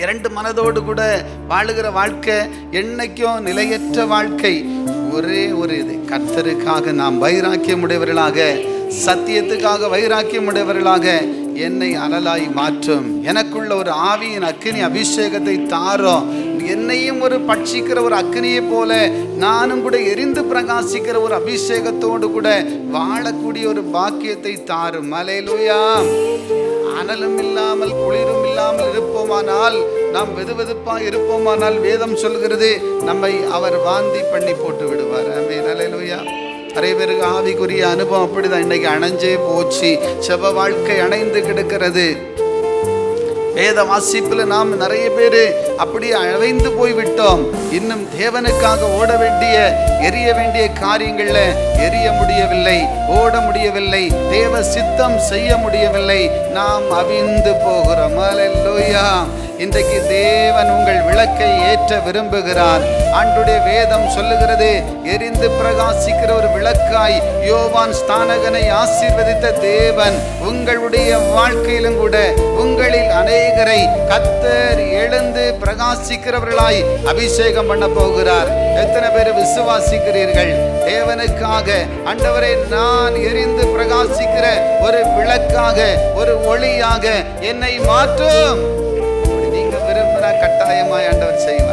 இரண்டு மனதோடு கூட வாழுகிற வாழ்க்கை என்னைக்கும் நிலையற்ற வாழ்க்கை. ஒரே ஒரு இது கர்த்தருக்காக நாம் வைராக்கியம் உடையவர்களாக சத்தியத்துக்காக வைராக்கியம் உடையவர்களாக என்னை அனலாய் மாற்றும். எனக்குள்ள ஒரு ஆவியின் அக்னி அபிஷேகத்தை தாரும். என்னையும் ஒரு பட்சிக்கிற ஒரு அக்னியை போல நானும் கூட எரிந்து பிரகாசிக்கிற ஒரு அபிஷேகத்தோடு கூட வாழக்கூடிய ஒரு பாக்கியத்தை தாரும். மலையிலுயா அனலும் இல்லாமல் குளிரும் இல்லாமல் இருப்போமானால் நாம் வெதுவெதுப்பாக இருப்போமானால் வேதம் சொல்கிறது நம்மை அவர் வாந்தி பண்ணி போட்டு விடுவார். ஆமே நல்லலுயா நிறைய பேருக்கு ஆவிக்குரிய அனுபவம் அப்படிதான். இன்னைக்கு அணைஞ்சே போச்சு. செவ வாழ்க்கை அணைந்து கிடக்கிறது. வேத வாசிப்பில் நாம் நிறைய பேர் அப்படியே அழைந்து போய் விட்டோம் இன்னும் தேவனுக்காக ஓட வேண்டிய எரிய வேண்டிய காரியங்களில் எரிய முடியவில்லை ஓட முடியவில்லை தேவ சித்தம் செய்ய முடியவில்லை. நாம் அவிந்து போகிறோம். அல்லேலூயா இன்றைக்கு தேவன் உங்கள் விளக்கை ஏற்ற விரும்புகிறார். ஆண்டுடைய வேதம் சொல்லுகிறது எரிந்து பிரகாசிக்கிற ஒரு விளக்காய் யோவான் ஸ்தானகனை ஆசீர்வதித்த தேவன் உங்களுடைய வாழ்க்கையிலும் கூட உங்களில் அநேகரை கத்தர் எழுந்து பிரகாசிக்கிறவர்களாய் அபிஷேகம் பண்ண போகிறார். எத்தனை பேர் விசுவாசிக்கிறீர்கள்? தேவனுக்காக அண்டவரை நான் எரிந்து பிரகாசிக்கிற ஒரு விளக்காக ஒரு ஒளியாக என்னை மாற்றும். அப்படி கட்டாயமாய் ஆண்டவர் செய்யும்